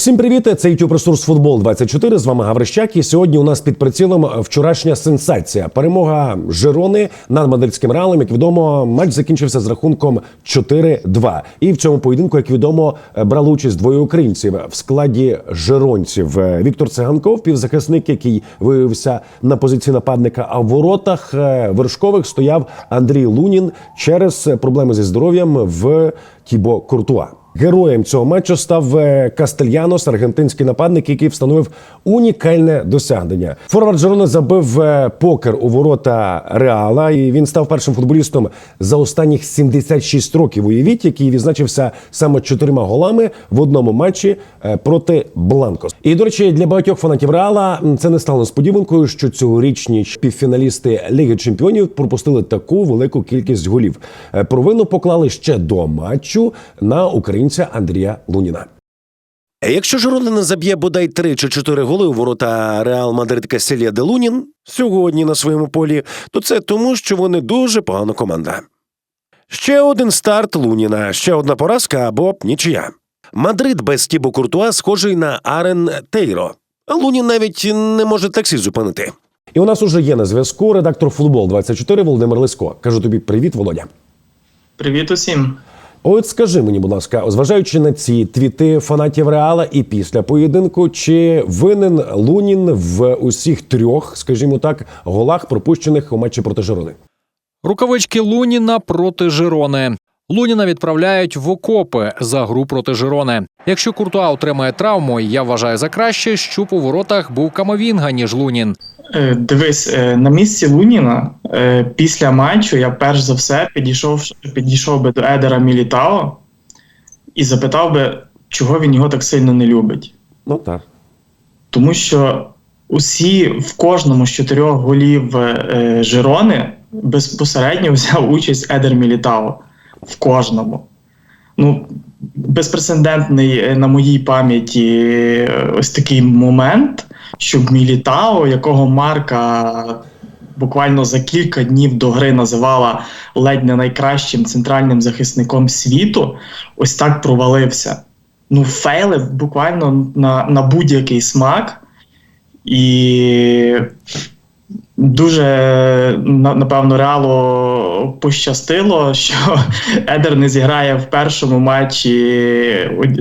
Всім привіт! Це youtube ресурс футбол 24 З вами Гаврищак. І сьогодні у нас під прицілом вчорашня сенсація. Перемога Жирони над мадридським реалом. Як відомо, матч закінчився з рахунком 4-2. І в цьому поєдинку, як відомо, брали участь двоє українців в складі жиронців. Віктор Циганков, півзахисник, який виявився на позиції нападника. А в воротах е, вершкових стояв Андрій Лунін через проблеми зі здоров'ям в Тібо Куртуа. Героєм цього матчу став е, Кастельянос, аргентинський нападник, який встановив унікальне досягнення. Форвард Жерона забив е, покер у ворота Реала, і він став першим футболістом за останніх 76 років. Уявіть, який відзначився саме чотирма голами в одному матчі е, проти Бланкос. І до речі, для багатьох фанатів Реала це не стало несподіванкою, що цьогорічні півфіналісти Ліги Чемпіонів пропустили таку велику кількість голів. Провину поклали ще до матчу на українця Андрія Луніна. Якщо Жирона не заб'є бодай 3 чи 4 голи у ворота Реал Мадрид Касілія де Лунін сьогодні на своєму полі, то це тому, що вони дуже погана команда. Ще один старт Луніна, ще одна поразка або нічия. Мадрид без Тібо Куртуа схожий на Арен Тейро. Лунін навіть не може таксі зупинити. І у нас уже є на зв'язку редактор футбол 24 Володимир Лисько. Кажу тобі привіт, Володя. Привіт усім. От скажи мені, будь ласка, зважаючи на ці твіти фанатів Реала і після поєдинку, чи винен Лунін в усіх трьох, скажімо так, голах, пропущених у матчі проти Жирони? Рукавички Луніна проти Жирони. Луніна відправляють в окопи за гру проти Жирони. Якщо Куртуа отримає травму, я вважаю за краще, щоб у воротах був Камовінга, ніж Лунін. Е, Дивись, е, на місці Луніна е, після матчу я перш за все підійшов, підійшов би до Едера Мілітао і запитав би, чого він його так сильно не любить. Ну так. Тому що усі в кожному з чотирьох голів е, Жирони безпосередньо взяв участь Едер Мілітао. В кожному. Ну, безпрецедентний е, на моїй пам'яті е, ось такий момент, щоб Мілітао, якого Марка буквально за кілька днів до гри називала ледь не найкращим центральним захисником світу, ось так провалився. Ну, фейлив буквально на, на будь-який смак. І дуже напевно реало пощастило, що Едер не зіграє в першому матчі од-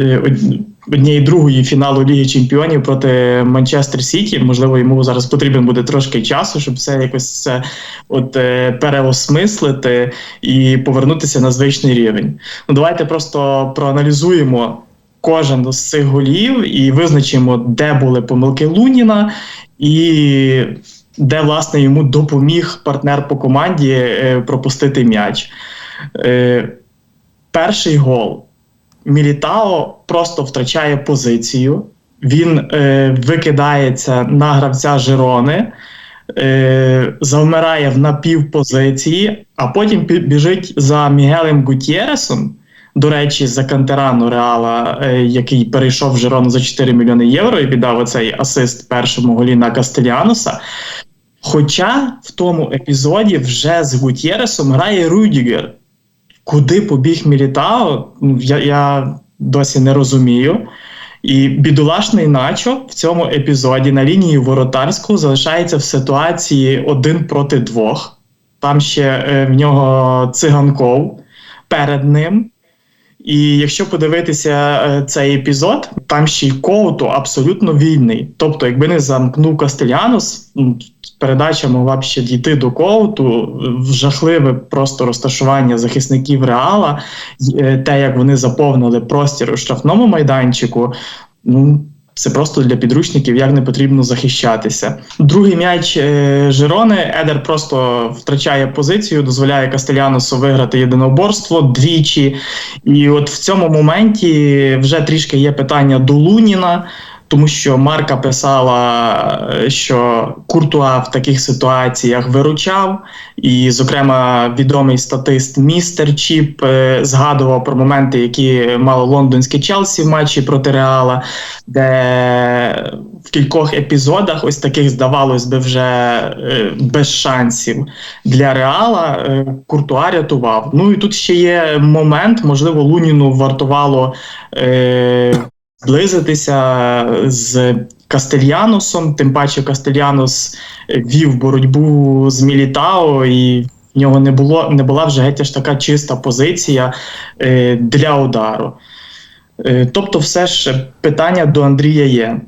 однієї другої фіналу Ліги Чемпіонів проти Манчестер Сіті. Можливо, йому зараз потрібен буде трошки часу, щоб все якось це от е, переосмислити і повернутися на звичний рівень. Ну давайте просто проаналізуємо. Кожен з цих голів і визначимо, де були помилки Луніна, і де власне йому допоміг партнер по команді е, пропустити м'яч. Е, перший гол. Мілітао просто втрачає позицію. Він е, викидається на гравця Жирони, е, завмирає в напівпозиції, а потім біжить за Мігелем Гутєресом. До речі, за кантерану Реала, е, який перейшов в Жирону за 4 мільйони євро і віддав оцей асист першому голі на Кастеліаноса. Хоча в тому епізоді вже з Гутєресом грає Рюдігер. Куди побіг Мілітао, ну, я, я досі не розумію. І бідолашний Начо в цьому епізоді на лінії воротарського залишається в ситуації один проти двох. Там ще е, в нього циганков перед ним. І якщо подивитися е, цей епізод, там ще й Коуту абсолютно вільний. Тобто, якби не замкнув Кастелянус, передача могла б ще дійти до Коуту. Жахливе просто розташування захисників Реала, е, те, як вони заповнили простір у штрафному майданчику. Ну, це просто для підручників, як не потрібно захищатися. Другий м'яч е, Жирони. Едер просто втрачає позицію, дозволяє Кастельяносу виграти єдиноборство двічі. І от в цьому моменті вже трішки є питання до Луніна. Тому що Марка писала, що Куртуа в таких ситуаціях виручав, і, зокрема, відомий статист Містер Чіп е, згадував про моменти, які мало лондонське Челсі в матчі проти Реала, де в кількох епізодах, ось таких здавалось би, вже е, без шансів для реала, е, Куртуа рятував. Ну і тут ще є момент, можливо, Луніну вартувало зблизитися з Кастельяносом, тим паче Кастельянос вів боротьбу з Мілітао, і в нього не було не була вже геть аж така чиста позиція е, для удару. Е, тобто, все ж питання до Андрія є.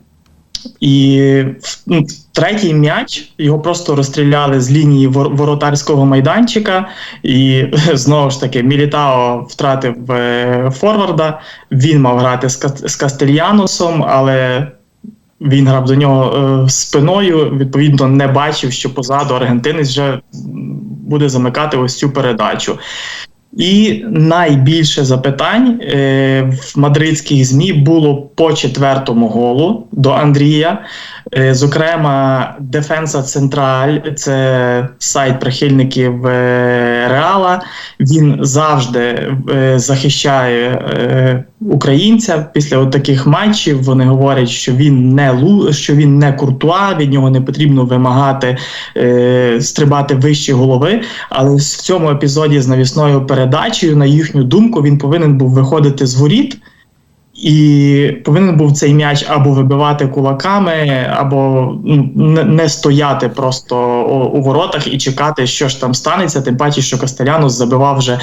І ну, третій м'яч його просто розстріляли з лінії вор- воротарського майданчика, і знову ж таки Мілітао втратив е, форварда. Він мав грати з, з Кастельяносом, але він грав до нього е, спиною. Відповідно, не бачив, що позаду аргентинець вже буде замикати ось цю передачу. І найбільше запитань е, в мадридських ЗМІ було по четвертому голу до Андрія. Е, зокрема, Дефенса Централь це сайт прихильників е, Реала. Він завжди е, захищає е, українця після от таких матчів. Вони говорять, що він не лу, що він не куртуа, від нього не потрібно вимагати е, стрибати вище голови. Але в цьому епізоді з навісною передачею, на їхню думку, він повинен був виходити з воріт. І повинен був цей м'яч або вибивати кулаками, або ну, не, стояти просто у, воротах і чекати, що ж там станеться. Тим паче, що Кастеляну забивав вже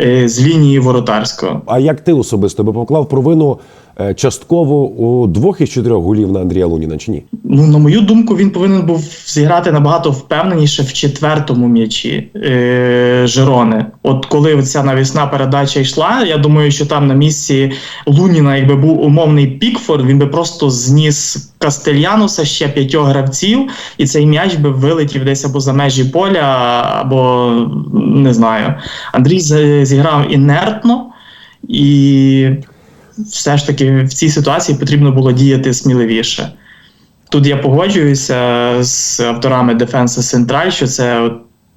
е, з лінії воротарського. А як ти особисто би поклав провину частково у двох із чотирьох голів на Андрія Луніна чи ні? Ну, на мою думку, він повинен був зіграти набагато впевненіше в четвертому м'ячі е, Жерони. От коли ця навісна передача йшла, я думаю, що там на місці Луніна, якби був умовний Пікфорд, він би просто зніс Кастельянуса ще п'ятьох гравців, і цей м'яч би вилетів десь або за межі поля, або не знаю. Андрій зіграв інертно і. Все ж таки в цій ситуації потрібно було діяти сміливіше. Тут я погоджуюся з авторами Defense Central, що це от,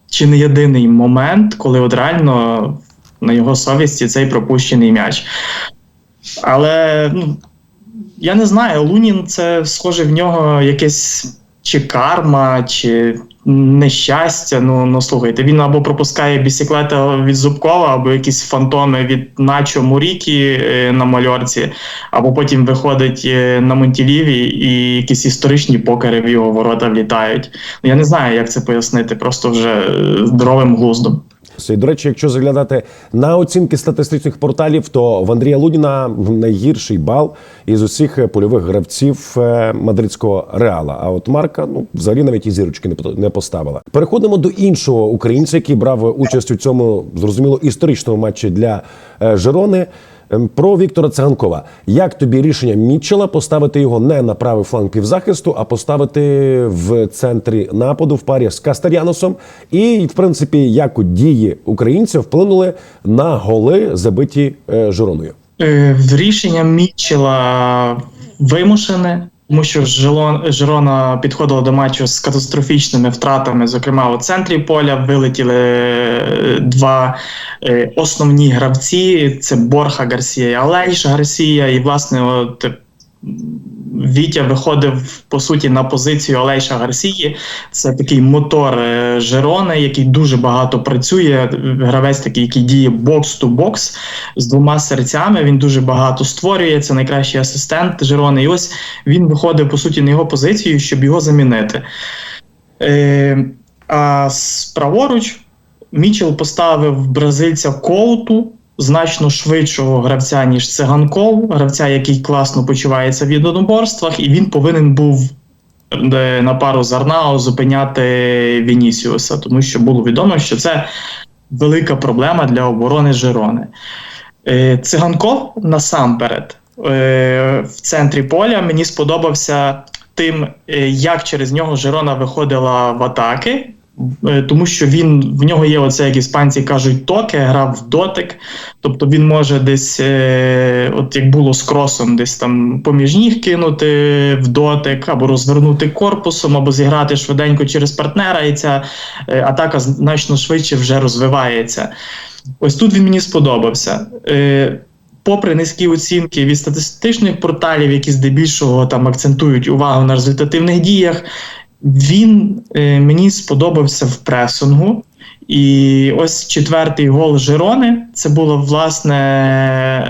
чи не єдиний момент, коли от реально на його совісті цей пропущений м'яч. Але ну, я не знаю, Лунін це схоже в нього якесь чи карма, чи нещастя. Ну, ну слухайте, він або пропускає бісіклета від Зубкова, або якісь фантоми від Начо Мурікі е, на мальорці, або потім виходить е, на Монтіліві і якісь історичні покери в його ворота влітають. Ну, я не знаю, як це пояснити, просто вже е, здоровим глуздом. І, до речі, якщо заглядати на оцінки статистичних порталів, то в Андрія Луніна найгірший бал із усіх польових гравців е, мадридського реала. А от Марка ну взагалі навіть і зірочки не поставила. Переходимо до іншого українця, який брав участь у цьому зрозуміло історичному матчі для е, Жерони. Ем, Про Віктора Циганкова. Як тобі рішення Мітчела поставити його не на правий фланг півзахисту, а поставити в центрі нападу в парі з Кастаряносом? І, в принципі, як дії українців вплинули на голи, забиті е, Жироною? Е, рішення Мітчела вимушене, тому що Жирона підходила до матчу з катастрофічними втратами. Зокрема, у центрі поля вилетіли е, два е, основні гравці: це Борха Гарсія і Алейш Гарсія. І, власне, от е, Вітя виходив по суті на позицію Олейша Гарсії. Це такий мотор е, Жерони, який дуже багато працює. Гравець такий, який діє бокс-ту-бокс з двома серцями. Він дуже багато створює. Це найкращий асистент Жерони. І ось він виходив по суті на його позицію, щоб його замінити. Е, а справоруч Мічел поставив бразильця Коуту, значно швидшого гравця, ніж циганков, гравця, який класно почувається в єдиноборствах, і він повинен був е, на пару з Арнао зупиняти Вінісіуса, тому що було відомо, що це велика проблема для оборони Жерони. Е, Циганков насамперед е, в центрі поля мені сподобався тим, як через нього Жерона виходила в атаки. Е, Тому що він в нього є оце, як іспанці кажуть, токе, грав в дотик. Тобто він може десь, е, от як було з кросом, десь там поміж ніг кинути в дотик, або розвернути корпусом, або зіграти швиденько через партнера, і ця е, атака значно швидше вже розвивається. Ось тут він мені сподобався. Попри низькі оцінки від статистичних порталів, які здебільшого там акцентують увагу на результативних діях, він е, мені сподобався в пресингу. І ось четвертий гол Жирони. Це було власне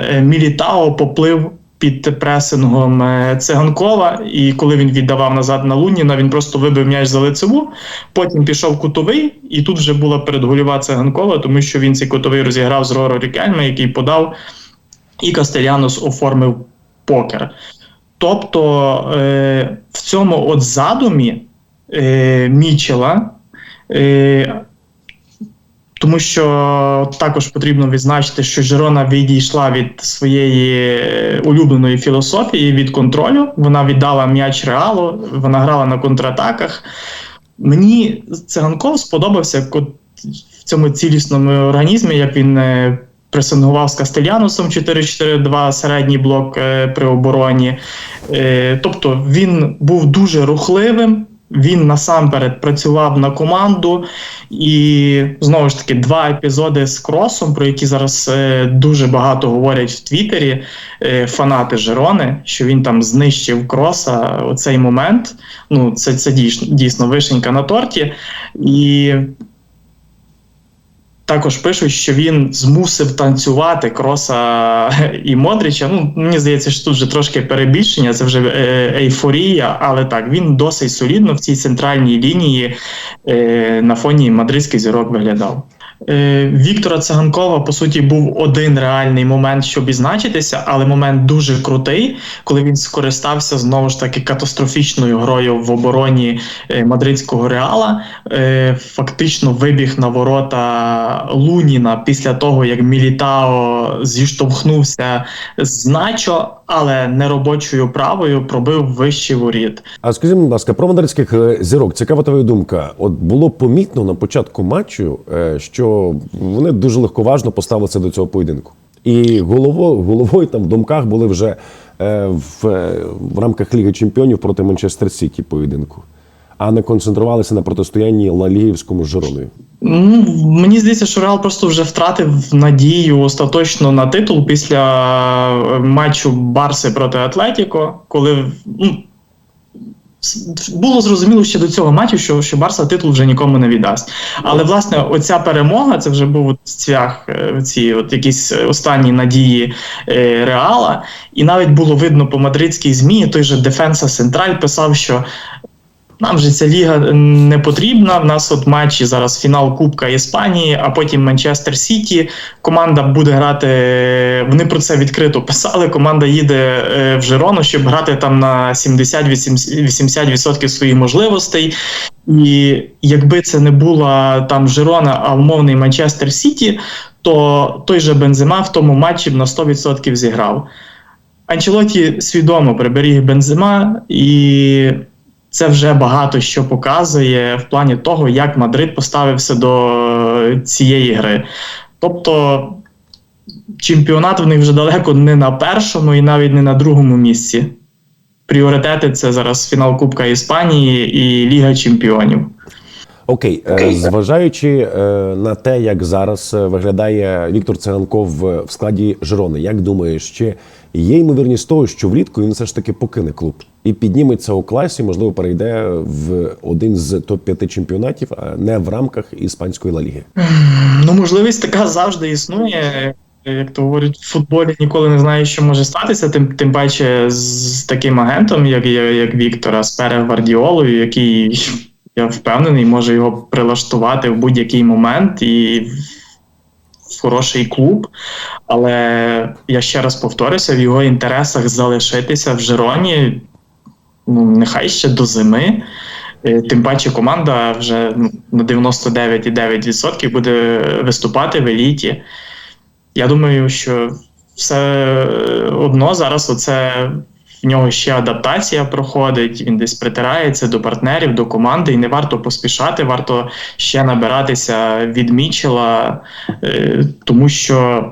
е, Мілітао поплив під пресингом е, Циганкова. І коли він віддавав назад на Луніна, він просто вибив м'яч за лицеву. Потім пішов кутовий, і тут вже була передгольова Циганкова, тому що він цей кутовий розіграв з Роро Рікельме, який подав, і Кастелянос оформив покер. Тобто е, в цьому от задумі е, Мічела. Е, тому що також потрібно відзначити, що Жирона відійшла від своєї е, улюбленої філософії від контролю. Вона віддала м'яч реалу, вона грала на контратаках. Мені Циганков сподобався в цьому цілісному організмі, як він е, пресингував з Кастелянусом 4-4-2 середній блок е, при обороні. Тобто він був дуже рухливим. Він насамперед працював на команду, і знову ж таки два епізоди з кросом, про які зараз е, дуже багато говорять в Твіттері е, фанати Жерони, що він там знищив кроса. цей момент. Ну, це, це дійсно, дійсно вишенька на торті. І також пишуть, що він змусив танцювати Кроса і Модріча. Ну, мені здається, що тут вже трошки перебільшення, це вже е, ейфорія, але так, він досить солідно в цій центральній лінії е, на фоні мадридських зірок виглядав. Е, Віктора Циганкова, по суті, був один реальний момент, щоб відзначитися, але момент дуже крутий, коли він скористався знову ж таки катастрофічною грою в обороні е, мадридського реала. Е, Фактично вибіг на ворота Луніна після того, як Мілітао зіштовхнувся з Начо, але неробочою правою пробив вищий воріт. А скажіть, будь ласка, про мадридських е, зірок. Цікава твоя думка. От було помітно на початку матчу, е, що вони дуже легковажно поставилися до цього поєдинку. І головою, головою там в думках були вже е, в, в рамках Ліги Чемпіонів проти Манчестер Сіті поєдинку, а не концентрувалися на протистоянні Лалігівському з. Ну, мені здається, що Реал просто вже втратив надію остаточно на титул після е, матчу Барси проти Атлетіко, коли ну, було зрозуміло ще до цього матчу, що, що Барса титул вже нікому не віддасть. Але власне, оця перемога це вже був цвях, е, ці от якісь останні надії е, Реала. І навіть було видно по мадридській змі, той же Дефенса Централь писав, що нам же ця ліга не потрібна. В нас от матчі зараз фінал Кубка Іспанії, а потім Манчестер Сіті. Команда буде грати. Вони про це відкрито писали. Команда їде е, в Жирону, щоб грати там на 70-80% своїх можливостей. І якби це не була там Жирона, а умовний Манчестер Сіті, то той же Бензема в тому матчі б на 100% зіграв. Анчелоті свідомо приберіг Бензема, і це вже багато що показує в плані того, як Мадрид поставився до цієї гри. Тобто чемпіонат в них вже далеко не на першому і навіть не на другому місці. Пріоритети це зараз фінал Кубка Іспанії і Ліга Чемпіонів. Окей, е, зважаючи е, на те, як зараз е, виглядає Віктор Циганков в в складі Жирони, як думаєш, чи є ймовірність того, що влітку він все ж таки покине клуб і підніметься у класі, можливо, перейде в один з топ 5 чемпіонатів, а не в рамках іспанської Ла Ліги? Ну, можливість така завжди існує. Як то говорять, в футболі ніколи не знаєш, що може статися, тим, тим паче з таким агентом, як, як, Віктора, з Пере Гвардіолою, який, я впевнений, може його прилаштувати в будь-який момент і хороший клуб. Але я ще раз повторюся, в його інтересах залишитися в Жироні, ну, нехай ще до зими. Е, Тим паче команда вже ну, на 99,9% буде виступати в еліті. Я думаю, що все одно зараз оце в нього ще адаптація проходить, він десь притирається до партнерів, до команди, і не варто поспішати, варто ще набиратися від Мічела, е, тому що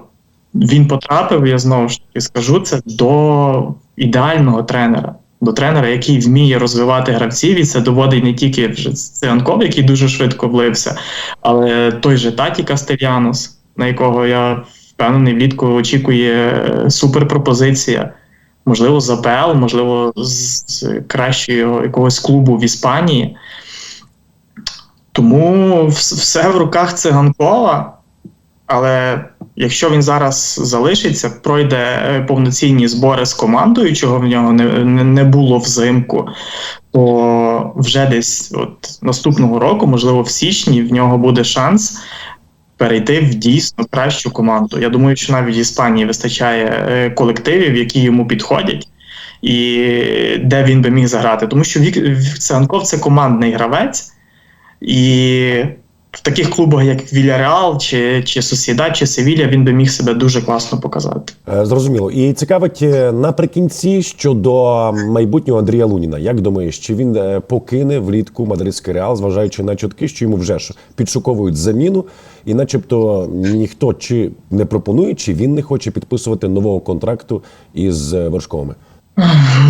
він потрапив, я знову ж таки скажу це до ідеального тренера. До тренера, який вміє розвивати гравців, і це доводить не тільки вже Циганков, який дуже швидко влився, але той же Таті Кастелянос, на якого я Впевнений, влітку очікує е, суперпропозиція. Можливо, з АПЛ, можливо, з, кращого якогось клубу в Іспанії. Тому все в руках циганкова. Але якщо він зараз залишиться, пройде е, повноцінні збори з командою, чого в нього не, не було взимку, то вже десь от наступного року, можливо, в січні, в нього буде шанс перейти в дійсно кращу команду. Я думаю, що навіть Іспанії вистачає е, колективів, які йому підходять. І де він би міг заграти, тому що Вік Цанков це командний гравець, і в таких клубах, як Вільяреал, чи, чи Сосідад, чи Севілля, він би міг себе дуже класно показати. Е, Зрозуміло. І цікавить е, наприкінці щодо майбутнього Андрія Луніна. Як думаєш, чи він е, покине влітку мадридський реал, зважаючи на чутки, що йому вже підшуковують заміну, і начебто ніхто чи не пропонує, чи він не хоче підписувати нового контракту із Вершковими?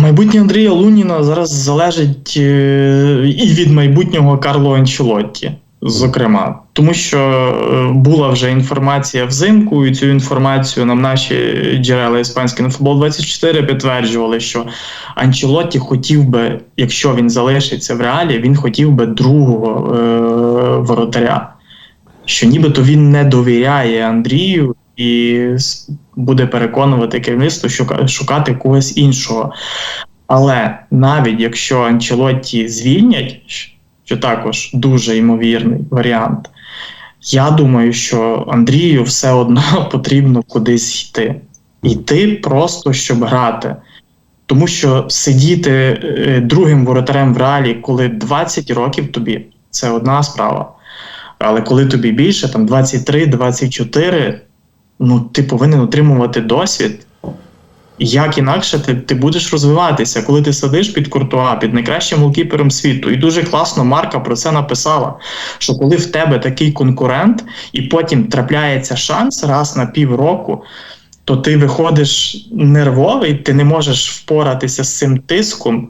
Майбутнє Андрія Луніна зараз залежить і від майбутнього Карло Анчелотті, зокрема, тому що е, була вже інформація взимку, і цю інформацію нам наші джерела іспанські на футбол 24 підтверджували, що Анчелотті хотів би, якщо він залишиться в реалі, він хотів би другого е, воротаря. Що нібито він не довіряє Андрію і буде переконувати керівництво шука- шукати когось іншого. Але навіть якщо Анчелотті звільнять, що також дуже ймовірний варіант, я думаю, що Андрію все одно потрібно кудись йти. Йти просто щоб грати. Тому що сидіти е, другим воротарем в реалі, коли 20 років тобі, це одна справа. Але коли тобі більше, там 23-24, ну ти повинен отримувати досвід. Як інакше ти, ти будеш розвиватися, коли ти сидиш під Куртуа, під найкращим голкіпером світу. І дуже класно Марка про це написала: що коли в тебе такий конкурент, і потім трапляється шанс раз на півроку, то ти виходиш нервовий, ти не можеш впоратися з цим тиском,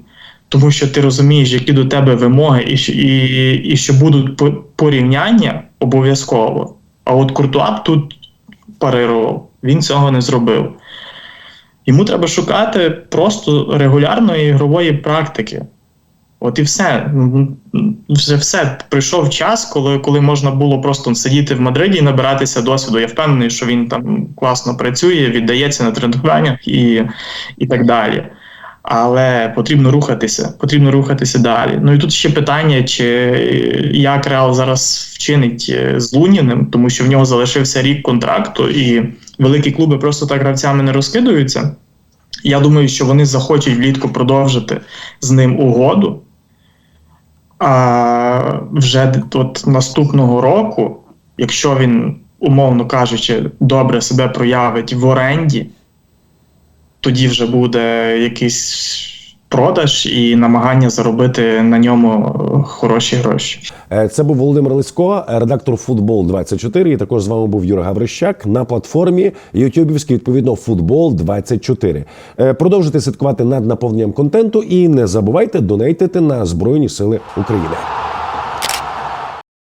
тому що ти розумієш, які до тебе вимоги, і, і, і що будуть по- порівняння обов'язково. А от Куртуа тут парирував, він цього не зробив. Йому треба шукати просто регулярної ігрової практики. От і все. Ну, Вже все. Прийшов час, коли, коли можна було просто сидіти в Мадриді і набиратися досвіду. Я впевнений, що він там класно працює, віддається на тренуваннях і, і так далі. Але потрібно рухатися, потрібно рухатися далі. Ну і тут ще питання, чи як Реал зараз вчинить е, з Луніним, тому що в нього залишився рік контракту, і великі клуби просто так гравцями не розкидуються. Я думаю, що вони захочуть влітку продовжити з ним угоду. А вже от наступного року, якщо він, умовно кажучи, добре себе проявить в оренді, тоді вже буде якийсь продаж і намагання заробити на ньому е, хороші гроші. Е, Це був Володимир Лисько, редактор Футбол 24 І також з вами був Юра Гаврищак на платформі Ютубівській, відповідно, Футбол 24 Е, Продовжуйте слідкувати над наповненням контенту і не забувайте донейтити на Збройні Сили України.